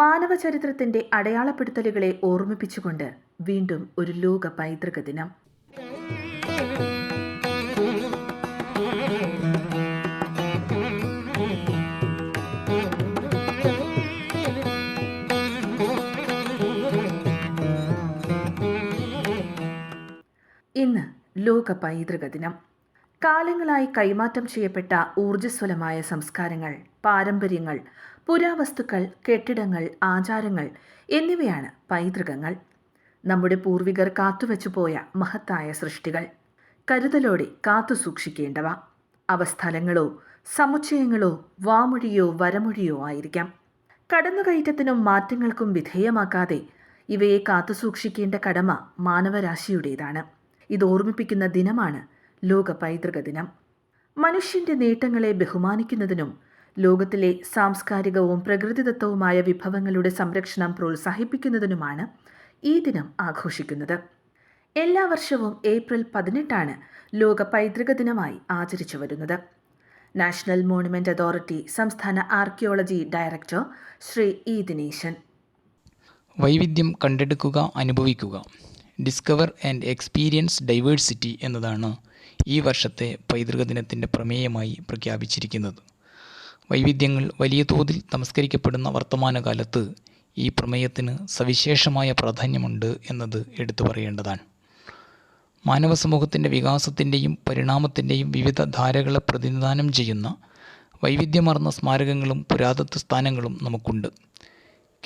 മാനവ ചരിത്രത്തിന്റെ അടയാളപ്പെടുത്തലുകളെ ഓർമ്മിപ്പിച്ചുകൊണ്ട് വീണ്ടും ഒരു ലോക പൈതൃക ദിനം. ഇന്ന് ലോക പൈതൃക ദിനം. കാലങ്ങളായി കൈമാറ്റം ചെയ്യപ്പെട്ട ഊർജസ്വലമായ സംസ്കാരങ്ങൾ പാരമ്പര്യങ്ങൾ പുരാവസ്തുക്കൾ കെട്ടിടങ്ങൾ ആചാരങ്ങൾ എന്നിവയാണ് പൈതൃകങ്ങൾ. നമ്മുടെ പൂർവികർ കാത്തുവച്ചുപോയ മഹത്തായ സൃഷ്ടികൾ. കരുതലോടെ കാത്തു സൂക്ഷിക്കേണ്ടവ. അവ സ്ഥലങ്ങളോ സമുച്ചയങ്ങളോ വാമൊഴിയോ വരമൊഴിയോ ആയിരിക്കാം. കടന്നുകയറ്റത്തിനും മാറ്റങ്ങൾക്കും വിധേയമാക്കാതെ ഇവയെ കാത്തുസൂക്ഷിക്കേണ്ട കടമ മാനവരാശിയുടേതാണ്. ഇത് ഓർമ്മിപ്പിക്കുന്ന ദിനമാണ് ലോക പൈതൃക ദിനം. മനുഷ്യന്റെ നേട്ടങ്ങളെ ബഹുമാനിക്കുന്നതിനും ലോകത്തിലെ സാംസ്കാരികവും പ്രകൃതിദത്തവുമായ വിഭവങ്ങളുടെ സംരക്ഷണം പ്രോത്സാഹിപ്പിക്കുന്നതിനുമാണ് ഈ ദിനം ആഘോഷിക്കുന്നത്. എല്ലാ വർഷവും ഏപ്രിൽ പതിനെട്ടാണ് ലോക പൈതൃക ദിനമായി ആചരിച്ചു വരുന്നത്. നാഷണൽ മോണുമെന്റ് അതോറിറ്റി സംസ്ഥാന archaeology director Shri E Dineshan. വൈവിധ്യം കണ്ടെടുക്കുക അനുഭവിക്കുക ഡിസ്കവർ ആൻഡ് എക്സ്പീരിയൻസ് ഡൈവേഴ്സിറ്റി എന്നതാണ് ഈ വർഷത്തെ പൈതൃക ദിനത്തിന്റെ പ്രമേയമായി പ്രഖ്യാപിച്ചിരിക്കുന്നത്. വൈവിധ്യങ്ങൾ വലിയ തോതിൽ തമസ്കരിക്കപ്പെടുന്ന വർത്തമാനകാലത്ത് ഈ പ്രമേയത്തിന് സവിശേഷമായ പ്രാധാന്യമുണ്ട് എന്നത് എടുത്തു പറയേണ്ടതാണ്. മാനവ സമൂഹത്തിന്റെ വികാസത്തിന്റെയും പരിണാമത്തിന്റെയും വിവിധ ധാരകളെ പ്രതിനിധാനം ചെയ്യുന്ന വൈവിധ്യമാർന്ന സ്മാരകങ്ങളും പുരാതത്വ സ്ഥാനങ്ങളും നമുക്കുണ്ട്.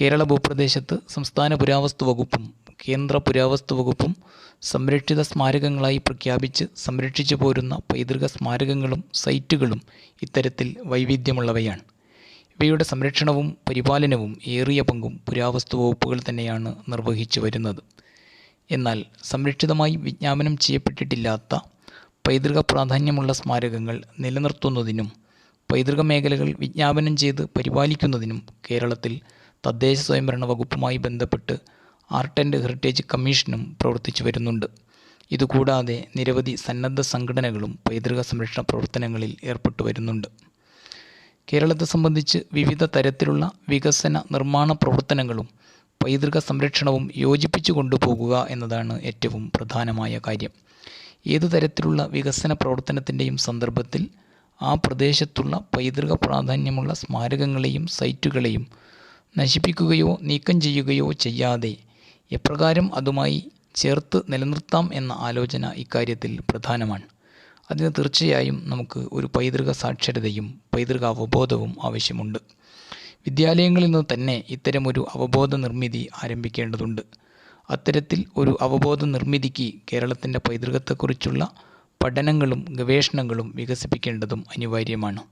കേരള ഭൂപ്രദേശത്ത് സംസ്ഥാന പുരാവസ്തു വകുപ്പും കേന്ദ്ര പുരാവസ്തു വകുപ്പും സംരക്ഷിത സ്മാരകങ്ങളായി പ്രഖ്യാപിച്ച് സംരക്ഷിച്ചു പോരുന്ന പൈതൃക സ്മാരകങ്ങളും സൈറ്റുകളും ഇത്തരത്തിൽ വൈവിധ്യമുള്ളവയാണ്. ഇവയുടെ സംരക്ഷണവും പരിപാലനവും ഏറിയ പങ്കും പുരാവസ്തു വകുപ്പുകൾ തന്നെയാണ് നിർവഹിച്ചു വരുന്നത്. എന്നാൽ സംരക്ഷിതമായി വിജ്ഞാപനം ചെയ്യപ്പെട്ടിട്ടില്ലാത്ത പൈതൃക പ്രാധാന്യമുള്ള സ്മാരകങ്ങൾ നിലനിർത്തുന്നതിനും പൈതൃക മേഖലകൾ വിജ്ഞാപനം ചെയ്ത് പരിപാലിക്കുന്നതിനും കേരളത്തിൽ തദ്ദേശ സ്വയംഭരണ വകുപ്പുമായി ബന്ധപ്പെട്ട് ആർട്ട് ആൻഡ് ഹെറിറ്റേജ് കമ്മീഷനും പ്രവർത്തിച്ചു വരുന്നുണ്ട്. ഇതുകൂടാതെ നിരവധി സന്നദ്ധ സംഘടനകളും പൈതൃക സംരക്ഷണ പ്രവർത്തനങ്ങളിൽ ഏർപ്പെട്ടു വരുന്നുണ്ട്. കേരളത്തെ സംബന്ധിച്ച് വിവിധ തരത്തിലുള്ള വികസന നിർമ്മാണ പ്രവർത്തനങ്ങളും പൈതൃക സംരക്ഷണവും യോജിപ്പിച്ചു കൊണ്ടുപോകുക എന്നതാണ് ഏറ്റവും പ്രധാനമായ കാര്യം. ഏതു തരത്തിലുള്ള വികസന പ്രവർത്തനത്തിന്റെയും സന്ദർഭത്തിൽ ആ പ്രദേശത്തുള്ള പൈതൃക പ്രാധാന്യമുള്ള സ്മാരകങ്ങളെയും സൈറ്റുകളെയും നശിപ്പിക്കുകയോ നീക്കം ചെയ്യുകയോ ചെയ്യാതെ എപ്രകാരം അതുമായി ചേർത്ത് നിലനിർത്താം എന്ന ആലോചന ഇക്കാര്യത്തിൽ പ്രധാനമാണ്. അതിന് തീർച്ചയായും നമുക്ക് ഒരു പൈതൃക സാക്ഷരതയും പൈതൃക അവബോധവും ആവശ്യമുണ്ട്. വിദ്യാലയങ്ങളിൽ നിന്ന് തന്നെ ഇത്തരമൊരു അവബോധ നിർമ്മിതി ആരംഭിക്കേണ്ടതുണ്ട്. അത്തരത്തിൽ ഒരു അവബോധ നിർമ്മിതിക്ക് കേരളത്തിന്റെ പൈതൃകത്തെക്കുറിച്ചുള്ള പഠനങ്ങളും ഗവേഷണങ്ങളും വികസിപ്പിക്കേണ്ടതും അനിവാര്യമാണ്.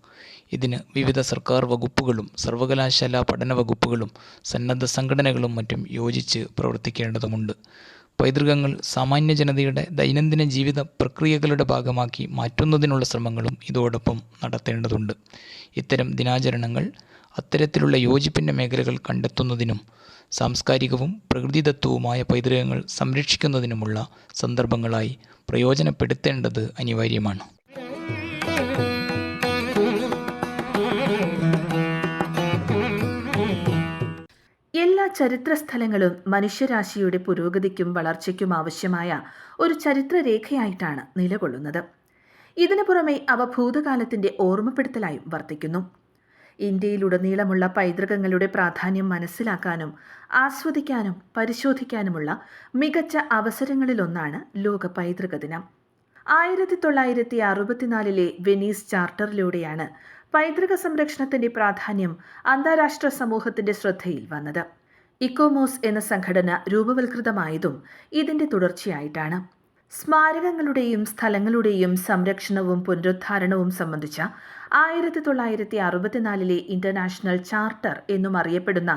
ഇതിന് വിവിധ സർക്കാർ വകുപ്പുകളും സർവകലാശാല പഠന വകുപ്പുകളും സന്നദ്ധ സംഘടനകളും മറ്റും യോജിച്ച് പ്രവർത്തിക്കേണ്ടതുമുണ്ട്. പൈതൃകങ്ങൾ സാമാന്യ ജനതയുടെ ദൈനംദിന ജീവിത പ്രക്രിയകളുടെ ഭാഗമാക്കി മാറ്റുന്നതിനുള്ള ശ്രമങ്ങളും ഇതോടൊപ്പം നടത്തേണ്ടതുണ്ട്. ഇത്തരം ദിനാചരണങ്ങൾ അത്തരത്തിലുള്ള യോജിപ്പിന്റെ മേഖലകൾ കണ്ടെത്തുന്നതിനും സാംസ്കാരികവും പ്രകൃതിദത്തവുമായ പൈതൃകങ്ങൾ സംരക്ഷിക്കുന്നതിനുമുള്ള സന്ദർഭങ്ങളായി പ്രയോജനപ്പെടുത്തേണ്ടത് അനിവാര്യമാണ്. എല്ലാ ചരിത്ര സ്ഥലങ്ങളും മനുഷ്യരാശിയുടെ പുരോഗതിക്കും വളർച്ചയ്ക്കും ആവശ്യമായ ഒരു ചരിത്രരേഖയായിട്ടാണ് നിലകൊള്ളുന്നത്. ഇതിനു പുറമെ അവ ഭൂതകാലത്തിന്റെ ഓർമ്മപ്പെടുത്തലായും വർത്തിക്കുന്നു. ഇന്ത്യയിലുടനീളമുള്ള പൈതൃകങ്ങളുടെ പ്രാധാന്യം മനസ്സിലാക്കാനും ആസ്വദിക്കാനും പരിശോധിക്കാനുമുള്ള മികച്ച അവസരങ്ങളിലൊന്നാണ് ലോക പൈതൃക ദിനം. ആയിരത്തി തൊള്ളായിരത്തി അറുപത്തിനാലിലെ വെനീസ് ചാർട്ടറിലൂടെയാണ് പൈതൃക സംരക്ഷണത്തിന്റെ പ്രാധാന്യം അന്താരാഷ്ട്ര സമൂഹത്തിന്റെ ശ്രദ്ധയിൽ വന്നത്. ഇക്കോമോസ് എന്ന സംഘടന രൂപവൽകൃതമായതും ഇതിന്റെ തുടർച്ചയായിട്ടാണ്. സ്മാരകങ്ങളുടെയും സ്ഥലങ്ങളുടെയും സംരക്ഷണവും പുനരുദ്ധാരണവും സംബന്ധിച്ച ആയിരത്തി തൊള്ളായിരത്തി അറുപത്തിനാലിലെ ഇന്റർനാഷണൽ ചാർട്ടർ എന്നും അറിയപ്പെടുന്ന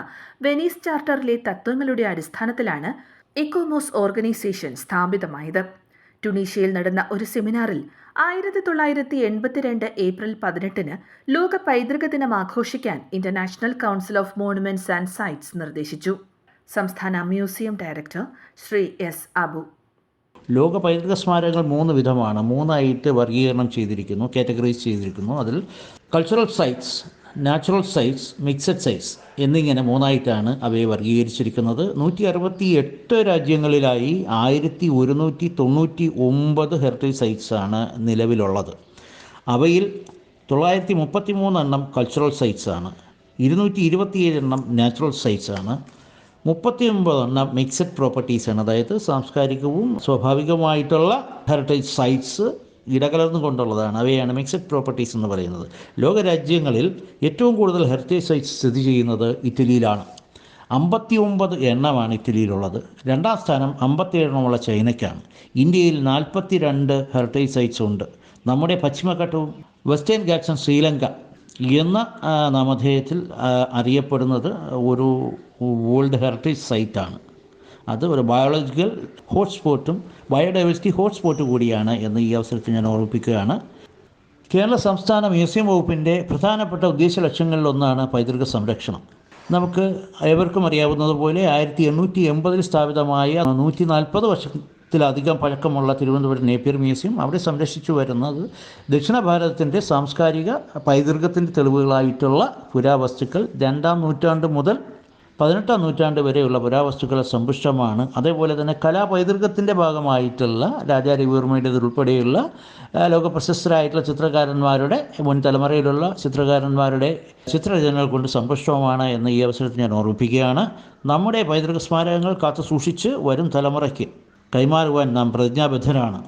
വെനീസ് ചാർട്ടറിലെ തത്വങ്ങളുടെ അടിസ്ഥാനത്തിലാണ് ഇക്കോമോസ് ഓർഗനൈസേഷൻ സ്ഥാപിതമായത്. ടുണീഷ്യയിൽ നടന്ന ഒരു സെമിനാറിൽ ആയിരത്തി തൊള്ളായിരത്തി എൺപത്തിരണ്ട് ഏപ്രിൽ പതിനെട്ടിന് ലോക പൈതൃക ദിനം ആഘോഷിക്കാൻ international council of monuments and sites നിർദ്ദേശിച്ചു. സംസ്ഥാന museum director Shri S Abu ലോക പൈതൃക സ്മാരകങ്ങൾ മൂന്ന് വിധമാണ്. മൂന്നായിട്ട് വർഗീകരണം ചെയ്തിരിക്കുന്നു കാറ്റഗറൈസ് ചെയ്തിരിക്കുന്നു. അതിൽ cultural sites natural sites mixed sites എന്നിങ്ങനെ മൂന്നായിട്ടാണ് അവയെ വർഗീകരിച്ചിരിക്കുന്നത്. നൂറ്റി അറുപത്തി എട്ട് രാജ്യങ്ങളിലായി ആയിരത്തി ഒരുന്നൂറ്റി തൊണ്ണൂറ്റി ഒമ്പത് ഹെറിറ്റേജ് സൈറ്റ്സാണ് നിലവിലുള്ളത്. അവയിൽ തൊള്ളായിരത്തി മുപ്പത്തി മൂന്നെണ്ണം കൾച്ചറൽ സൈറ്റ്സാണ് ഇരുന്നൂറ്റി ഇരുപത്തിയേഴ് എണ്ണം നാച്ചുറൽ സൈറ്റ്സ് ആണ് മുപ്പത്തി ഒമ്പതെണ്ണം മിക്സഡ് പ്രോപ്പർട്ടീസാണ് അതായത് സാംസ്കാരികവും സ്വാഭാവികവുമായിട്ടുള്ള ഹെറിറ്റേജ് സൈറ്റ്സ് ഇടകലർന്നു കൊണ്ടുള്ളതാണ്. അവയാണ് മിക്സഡ് പ്രോപ്പർട്ടീസ് എന്ന് പറയുന്നത്. ലോകരാജ്യങ്ങളിൽ ഏറ്റവും കൂടുതൽ ഹെറിറ്റേജ് സൈറ്റ്സ് സ്ഥിതി ചെയ്യുന്നത് ഇറ്റലിയിലാണ്. അമ്പത്തി ഒമ്പത് എണ്ണമാണ് ഇറ്റലിയിലുള്ളത്. രണ്ടാം സ്ഥാനം അമ്പത്തി എണ്ണമുള്ള ചൈനയ്ക്കാണ്. ഇന്ത്യയിൽ നാൽപ്പത്തി രണ്ട് ഹെറിറ്റേജ് സൈറ്റ്സ് ഉണ്ട്. നമ്മുടെ പശ്ചിമഘട്ടവും വെസ്റ്റേൺ ഗാറ്റ്സും ശ്രീലങ്ക എന്ന നാമധേയത്തിൽ അറിയപ്പെടുന്നത് ഒരു വേൾഡ് ഹെറിറ്റേജ് സൈറ്റാണ്. അത് ഒരു ബയോളജിക്കൽ ഹോട്ട്സ്പോട്ടും ബയോഡൈവേഴ്സിറ്റി ഹോട്ട്സ്പോട്ട് കൂടിയാണ് എന്ന് ഈ അവസരത്തിൽ ഞാൻ ഓർമ്മിപ്പിക്കുകയാണ്. കേരള സംസ്ഥാന മ്യൂസിയം വകുപ്പിന്റെ പ്രധാനപ്പെട്ട ഉദ്ദേശ ലക്ഷ്യങ്ങളിലൊന്നാണ് പൈതൃക സംരക്ഷണം. നമുക്ക് ഏവർക്കും അറിയാവുന്നതുപോലെ ആയിരത്തി എണ്ണൂറ്റി എൺപതിൽ സ്ഥാപിതമായ നൂറ്റി നാൽപ്പത് വർഷത്തിലധികം പഴക്കമുള്ള തിരുവനന്തപുരം നേപ്പിയർ മ്യൂസിയം അവിടെ സംരക്ഷിച്ചു വരുന്നത് ദക്ഷിണ ഭാരതത്തിന്റെ സാംസ്കാരിക പൈതൃകത്തിന്റെ തെളിവുകളായിട്ടുള്ള പുരാവസ്തുക്കൾ രണ്ടാം നൂറ്റാണ്ട് മുതൽ പതിനെട്ടാം നൂറ്റാണ്ട് വരെയുള്ള പുരാവസ്തുക്കളെ സമ്പുഷ്ടമാണ്. അതേപോലെ തന്നെ കലാപൈതൃകത്തിന്റെ ഭാഗമായിട്ടുള്ള രാജാരവിവർമ്മയുടേത് ഉൾപ്പെടെയുള്ള ലോകപ്രശസ്തരായിട്ടുള്ള ചിത്രകാരന്മാരുടെ മുൻ തലമുറയിലുള്ള ചിത്രകാരന്മാരുടെ ചിത്രരചനകൾ കൊണ്ട് സമ്പുഷ്ടമാണ് എന്ന് ഈ അവസരത്തിൽ ഞാൻ ഓർമ്മിപ്പിക്കുകയാണ്. നമ്മുടെ പൈതൃക സ്മാരകങ്ങൾ കാത്തു സൂക്ഷിച്ച് വരും തലമുറയ്ക്ക്. കൈമാറുവാൻ നാം പ്രതിജ്ഞാബദ്ധരാണ്.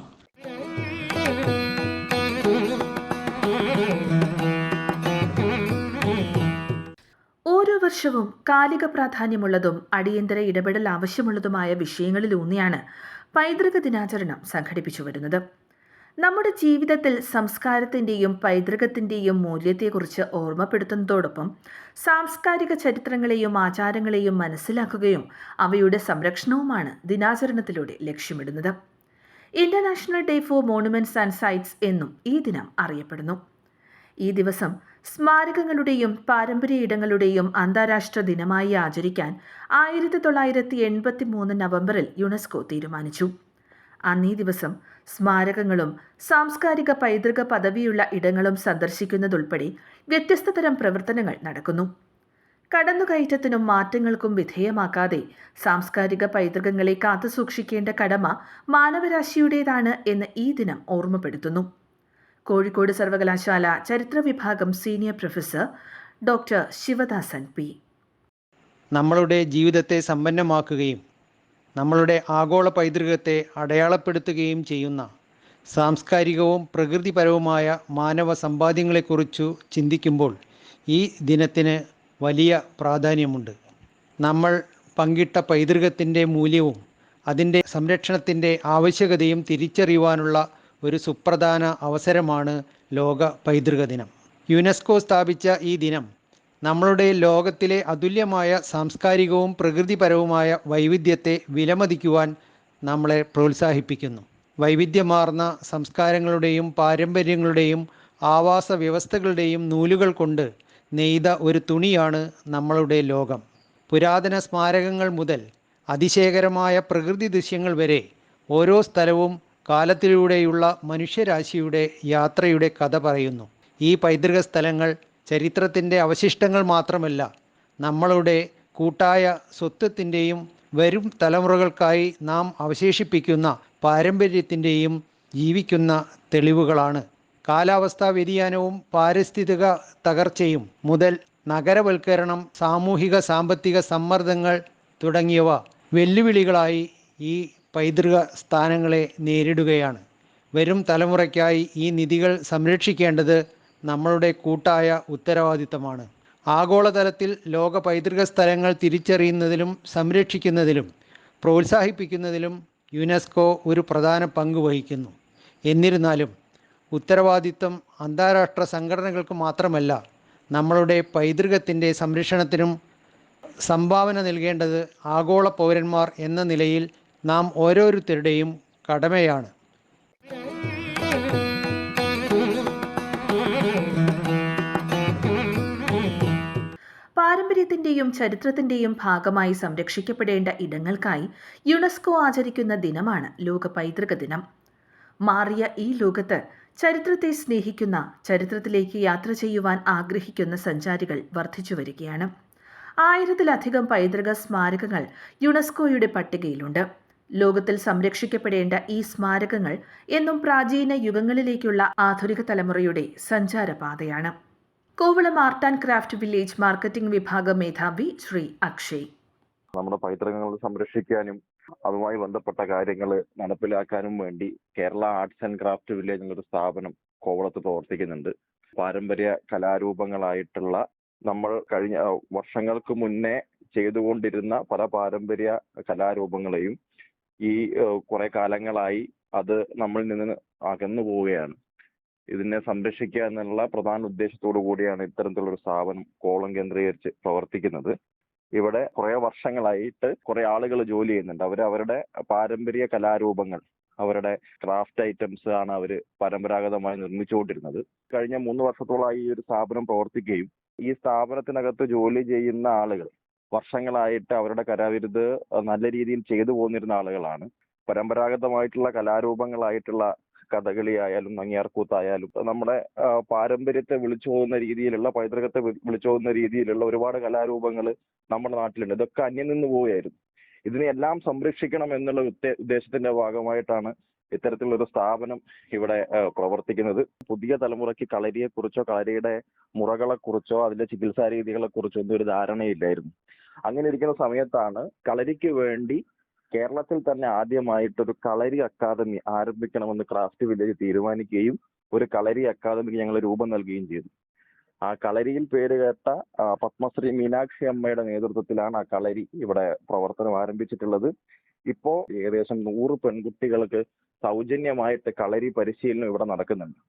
ഓരോ വർഷവും കാലിക പ്രാധാന്യമുള്ളതും അടിയന്തര ഇടപെടൽ ആവശ്യമുള്ളതുമായ വിഷയങ്ങളിലൂന്നിയാണ് പൈതൃക ദിനാചരണം സംഘടിപ്പിച്ചു വരുന്നത്. നമ്മുടെ ജീവിതത്തിൽ സംസ്കാരത്തിന്റെയും പൈതൃകത്തിന്റെയും മൂല്യത്തെക്കുറിച്ച് ഓർമ്മപ്പെടുത്തുന്നതോടൊപ്പം സാംസ്കാരിക ചരിത്രങ്ങളെയും ആചാരങ്ങളെയും മനസ്സിലാക്കുകയും അവയുടെ സംരക്ഷണവുമാണ് ദിനാചരണത്തിലൂടെ ലക്ഷ്യമിടുന്നത്. International day for monuments and sites എന്നും ഈ ദിനം അറിയപ്പെടുന്നു. ഈ ദിവസം സ്മാരകങ്ങളുടെയും പാരമ്പര്യ ഇടങ്ങളുടെയും അന്താരാഷ്ട്ര ദിനമായി ആചരിക്കാൻ ആയിരത്തി തൊള്ളായിരത്തി എൺപത്തി മൂന്ന് നവംബറിൽ യുനെസ്കോ തീരുമാനിച്ചു. അന്നീ ദിവസം സ്മാരകങ്ങളും സാംസ്കാരിക പൈതൃക പദവിയുള്ള ഇടങ്ങളും സന്ദർശിക്കുന്നതുൾപ്പെടെ വ്യത്യസ്ത തരം പ്രവർത്തനങ്ങൾ നടക്കുന്നു. കടന്നുകയറ്റത്തിനും മാറ്റങ്ങൾക്കും വിധേയമാക്കാതെ സാംസ്കാരിക പൈതൃകങ്ങളെ കാത്തുസൂക്ഷിക്കേണ്ട കടമ മാനവരാശിയുടേതാണ് എന്ന് ഈ ദിനം ഓർമ്മപ്പെടുത്തുന്നു. കോഴിക്കോട് സർവകലാശാല ചരിത്ര വിഭാഗം senior professor doctor Sivadasan P. നമ്മളുടെ ജീവിതത്തെ സമ്പന്നമാക്കുകയും നമ്മളുടെ ആഗോള പൈതൃകത്തെ അടയാളപ്പെടുത്തുകയും ചെയ്യുന്ന സാംസ്കാരികവും പ്രകൃതിപരവുമായ മാനവ സമ്പാദ്യങ്ങളെക്കുറിച്ചു ചിന്തിക്കുമ്പോൾ ഈ ദിനത്തിന് വലിയ പ്രാധാന്യമുണ്ട്. നമ്മൾ പങ്കിട്ട പൈതൃകത്തിന്റെ മൂല്യവും അതിന്റെ സംരക്ഷണത്തിന്റെ ആവശ്യകതയും തിരിച്ചറിയുവാനുള്ള ഒരു സുപ്രധാന അവസരമാണ് ലോക പൈതൃക ദിനം. യുനെസ്കോ സ്ഥാപിച്ച ഈ ദിനം നമ്മളുടെ ലോകത്തിലെ അതുല്യമായ സാംസ്കാരികവും പ്രകൃതിപരവുമായ വൈവിധ്യത്തെ വിലമതിക്കുവാൻ നമ്മളെ പ്രോത്സാഹിപ്പിക്കുന്നു. വൈവിധ്യമാർന്ന സംസ്കാരങ്ങളുടെയും പാരമ്പര്യങ്ങളുടെയും ആവാസ വ്യവസ്ഥകളുടെയും നൂലുകൾ കൊണ്ട് നെയ്ത ഒരു തുണിയാണ് നമ്മളുടെ ലോകം. പുരാതന സ്മാരകങ്ങൾ മുതൽ അതിശയകരമായ പ്രകൃതി ദൃശ്യങ്ങൾ വരെ ഓരോ സ്ഥലവും കാലത്തിലൂടെയുള്ള മനുഷ്യരാശിയുടെ യാത്രയുടെ കഥ പറയുന്നു. ഈ പൈതൃക സ്ഥലങ്ങൾ ചരിത്രത്തിന്റെ അവശിഷ്ടങ്ങൾ മാത്രമല്ല നമ്മളുടെ കൂട്ടായ സ്വത്വത്തിന്റെയും വരും തലമുറകൾക്കായി നാം അവശേഷിപ്പിക്കുന്ന പാരമ്പര്യത്തിന്റെയും ജീവിക്കുന്ന തെളിവുകളാണ്. കാലാവസ്ഥാ വ്യതിയാനവും പാരിസ്ഥിതിക തകർച്ചയും മുതൽ നഗരവൽക്കരണം സാമൂഹിക സാമ്പത്തിക സമ്മർദ്ദങ്ങൾ തുടങ്ങിയവ വെല്ലുവിളികളായി ഈ പൈതൃക സ്ഥാനങ്ങളെ നേരിടുകയാണ്. വരും തലമുറയ്ക്കായി ഈ നിധികൾ സംരക്ഷിക്കേണ്ടത് നമ്മളുടെ കൂട്ടായ ഉത്തരവാദിത്തമാണ്. ആഗോളതലത്തിൽ ലോക പൈതൃക സ്ഥലങ്ങൾ തിരിച്ചറിയുന്നതിലും സംരക്ഷിക്കുന്നതിലും പ്രോത്സാഹിപ്പിക്കുന്നതിലും യുനെസ്കോ ഒരു പ്രധാന പങ്ക് വഹിക്കുന്നു. എന്നിരുന്നാലും ഉത്തരവാദിത്തം അന്താരാഷ്ട്ര സംഘടനകൾക്ക് മാത്രമല്ല നമ്മളുടെ പൈതൃകത്തിന്റെ സംരക്ഷണത്തിനും സംഭാവന നൽകേണ്ടത് ആഗോള പൗരന്മാർ എന്ന നിലയിൽ നാം ഓരോരുത്തരുടെയും കടമയാണ്. പാരമ്പര്യത്തിന്റെയും ചരിത്രത്തിന്റെയും ഭാഗമായി സംരക്ഷിക്കപ്പെടേണ്ട ഇടങ്ങൾക്കായി യുനെസ്കോ ആചരിക്കുന്ന ദിനമാണ് ലോക പൈതൃക ദിനം. മാറിയ ഈ ലോകത്ത് ചരിത്രത്തെ സ്നേഹിക്കുന്ന ചരിത്രത്തിലേക്ക് യാത്ര ചെയ്യുവാൻ ആഗ്രഹിക്കുന്ന സഞ്ചാരികൾ വർദ്ധിച്ചു വരികയാണ്. ആയിരത്തിലധികം പൈതൃക സ്മാരകങ്ങൾ യുനെസ്കോയുടെ പട്ടികയിലുണ്ട്. ലോകത്തിൽ സംരക്ഷിക്കപ്പെടേണ്ട ഈ സ്മാരകങ്ങൾ എന്നും പ്രാചീന യുഗങ്ങളിലേക്കുള്ള ആധുനിക തലമുറയുടെ സഞ്ചാരപാതയാണ്. Kovalam art and craft village marketing വിഭാഗ മേധാവി ശ്രീ അക്ഷയ്. നമ്മുടെ പൈതൃകങ്ങൾ സംരക്ഷിക്കാനും അതുമായി ബന്ധപ്പെട്ട കാര്യങ്ങൾ നടപ്പിലാക്കാനും വേണ്ടി Kerala arts and craft village എന്നൊരു സ്ഥാപനം കോവളത്ത് പ്രവർത്തിക്കുന്നുണ്ട്. പാരമ്പര്യ കലാരൂപങ്ങളായിട്ടുള്ള നമ്മൾ കഴിഞ്ഞ വർഷങ്ങൾക്ക് മുന്നേ ചെയ്തുകൊണ്ടിരുന്ന പല പാരമ്പര്യ കലാരൂപങ്ങളെയും ഈ കുറെ കാലങ്ങളായി അത് നമ്മളിൽ നിന്ന് അകന്നു പോവുകയാണ് ഇതിനെ സംരക്ഷിക്കുക എന്നുള്ള പ്രധാന ഉദ്ദേശത്തോടു കൂടിയാണ് ഇത്തരത്തിലുള്ള സ്ഥാപനം കോളം കേന്ദ്രീകരിച്ച് പ്രവർത്തിക്കുന്നത്. ഇവിടെ കുറെ വർഷങ്ങളായിട്ട് കുറെ ആളുകൾ ജോലി ചെയ്യുന്നുണ്ട്. അവർ അവരുടെ പാരമ്പര്യ കലാരൂപങ്ങൾ അവരുടെ ക്രാഫ്റ്റ് ഐറ്റംസ് ആണ് അവർ പരമ്പരാഗതമായി നിർമ്മിച്ചുകൊണ്ടിരുന്നത്. കഴിഞ്ഞ മൂന്ന് വർഷത്തോളമായി ഈ ഒരു സ്ഥാപനം പ്രവർത്തിക്കുകയും ഈ സ്ഥാപനത്തിനകത്ത് ജോലി ചെയ്യുന്ന ആളുകൾ വർഷങ്ങളായിട്ട് അവരുടെ കലാവിരുത് നല്ല രീതിയിൽ ചെയ്തു പോന്നിരുന്ന ആളുകളാണ്. പരമ്പരാഗതമായിട്ടുള്ള കലാരൂപങ്ങളായിട്ടുള്ള കഥകളി ആയാലും നങ്ങിയാർകൂത്തായാലും നമ്മുടെ പാരമ്പര്യത്തെ വിളിച്ചു പോകുന്ന രീതിയിലുള്ള പൈതൃകത്തെ വി- വിളിച്ചു പോകുന്ന രീതിയിലുള്ള ഒരുപാട് കലാരൂപങ്ങൾ നമ്മുടെ നാട്ടിലുണ്ട്. ഇതൊക്കെ അന്യം നിന്ന് പോവുകയായിരുന്നു. ഇതിനെല്ലാം സംരക്ഷിക്കണം എന്നുള്ള ഉദ്ദേ- ഉദ്ദേശത്തിന്റെ ഭാഗമായിട്ടാണ് ഇത്തരത്തിലുള്ള ഒരു സ്ഥാപനം ഇവിടെ പ്രവർത്തിക്കുന്നത്. പുതിയ തലമുറയ്ക്ക് കളരിയെ കുറിച്ചോ കളരിയുടെ മുറകളെ കുറിച്ചോ അതിന്റെ ചികിത്സാ രീതികളെ കുറിച്ചോ ഒന്നും ഒരു ധാരണയില്ലായിരുന്നു. അങ്ങനെ ഇരിക്കുന്ന സമയത്താണ് കളരിക്ക് വേണ്ടി കേരളത്തിൽ തന്നെ ആദ്യമായിട്ട് ഒരു കളരി അക്കാദമി ആരംഭിക്കണമെന്ന് ക്രാഫ്റ്റ് വില്ലേജ് തീരുമാനിക്കുകയും ഒരു കളരി അക്കാദമിക്ക് ഞങ്ങൾ രൂപം നൽകുകയും ചെയ്തു. ആ കളരിയിൽ പേര് കേട്ട പത്മശ്രീ മീനാക്ഷി അമ്മയുടെ നേതൃത്വത്തിലാണ് ആ കളരി ഇവിടെ പ്രവർത്തനം ആരംഭിച്ചിട്ടുള്ളത്. ഇപ്പോ ഏകദേശം നൂറ് പെൺകുട്ടികൾക്ക് സൗജന്യമായിട്ട് കളരി പരിശീലനം ഇവിടെ നടക്കുന്നുണ്ട്.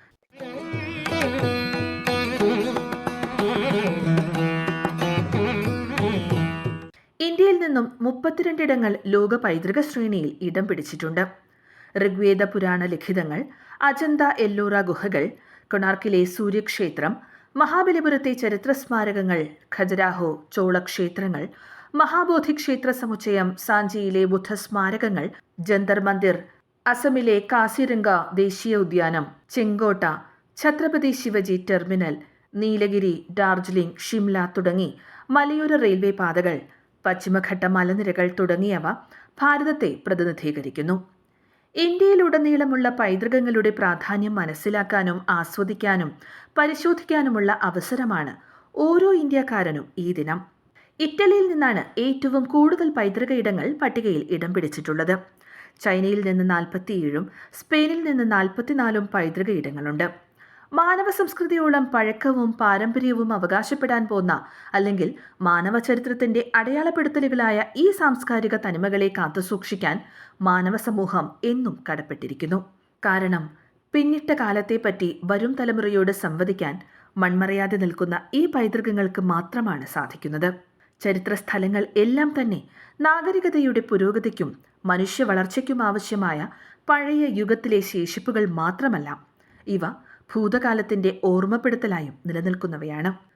ഇന്ത്യയിൽ നിന്നും മുപ്പത്തിരണ്ടിടങ്ങൾ ലോക പൈതൃക ശ്രേണിയിൽ ഇടം പിടിച്ചിട്ടുണ്ട്. ഋഗ്വേദ പുരാണ ലിഖിതങ്ങൾ അജന്ത എല്ലോറ ഗുഹകൾ കൊണാർക്കിലെ സൂര്യക്ഷേത്രം മഹാബലിപുരത്തെ ചരിത്ര സ്മാരകങ്ങൾ ഖജരാഹോ ചോളക്ഷേത്രങ്ങൾ മഹാബോധി ക്ഷേത്ര സമുച്ചയം സാഞ്ചിയിലെ ബുദ്ധ സ്മാരകങ്ങൾ ജന്തർ മന്ദിർ അസമിലെ കാസിരംഗ ദേശീയ ഉദ്യാനം ചെങ്കോട്ട ഛത്രപതി ശിവജി ടെർമിനൽ നീലഗിരി ഡാർജിലിംഗ് ഷിംല തുടങ്ങി മലയോര റെയിൽവേ പാതകൾ പശ്ചിമഘട്ട മലനിരകൾ തുടങ്ങിയവ ഭാരതത്തെ പ്രതിനിധീകരിക്കുന്നു. ഇന്ത്യയിലുടനീളമുള്ള പൈതൃകങ്ങളുടെ പ്രാധാന്യം മനസ്സിലാക്കാനും ആസ്വദിക്കാനും പരിശോധിക്കാനുമുള്ള അവസരമാണ് ഓരോ ഇന്ത്യക്കാരനും ഈ ദിനം. ഇറ്റലിയിൽ നിന്നാണ് ഏറ്റവും കൂടുതൽ പൈതൃക ഇടങ്ങൾ പട്ടികയിൽ ഇടം പിടിച്ചിട്ടുള്ളത്. ചൈനയിൽ നിന്ന് നാൽപ്പത്തിയേഴും സ്പെയിനിൽ നിന്ന് നാൽപ്പത്തിനാലും പൈതൃക ഇടങ്ങളുണ്ട്. മാനവ സംസ്കൃതിയോളം പഴക്കവും പാരമ്പര്യവും അവകാശപ്പെടാൻ പോന്ന അല്ലെങ്കിൽ മാനവ ചരിത്രത്തിന്റെ അടയാളപ്പെടുത്തലുകളായ ഈ സാംസ്കാരിക തനിമകളെ കാത്തുസൂക്ഷിക്കാൻ മാനവ സമൂഹം എന്നും കടപ്പെട്ടിരിക്കുന്നു. കാരണം പിന്നിട്ട കാലത്തെപ്പറ്റി വരും തലമുറയോട് സംവദിക്കാൻ മൺമറയാതെ നിൽക്കുന്ന ഈ പൈതൃകങ്ങൾക്ക് മാത്രമാണ് സാധിക്കുന്നത്. ചരിത്ര സ്ഥലങ്ങൾ എല്ലാം തന്നെ നാഗരികതയുടെ പുരോഗതിക്കും മനുഷ്യ വളർച്ചയ്ക്കും ആവശ്യമായ പഴയ യുഗത്തിലെ ശേഷിപ്പുകൾ മാത്രമല്ല. ഇവ ഭൂതകാലത്തിന്റെ ഓർമ്മപ്പെടുത്തലായും നിലനിൽക്കുന്നവയാണ്.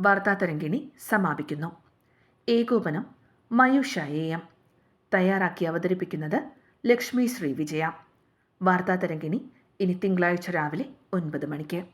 വാർത്താതരംഗിണി സമാപിക്കുന്നു. ഏകോപനം മയുഷ എ എം തയ്യാറാക്കി അവതരിപ്പിക്കുന്നത് ലക്ഷ്മി ശ്രീ വിജയ. വാർത്താതരംഗിണി ഇനി തിങ്കളാഴ്ച രാവിലെ ഒൻപത് മണിക്ക്.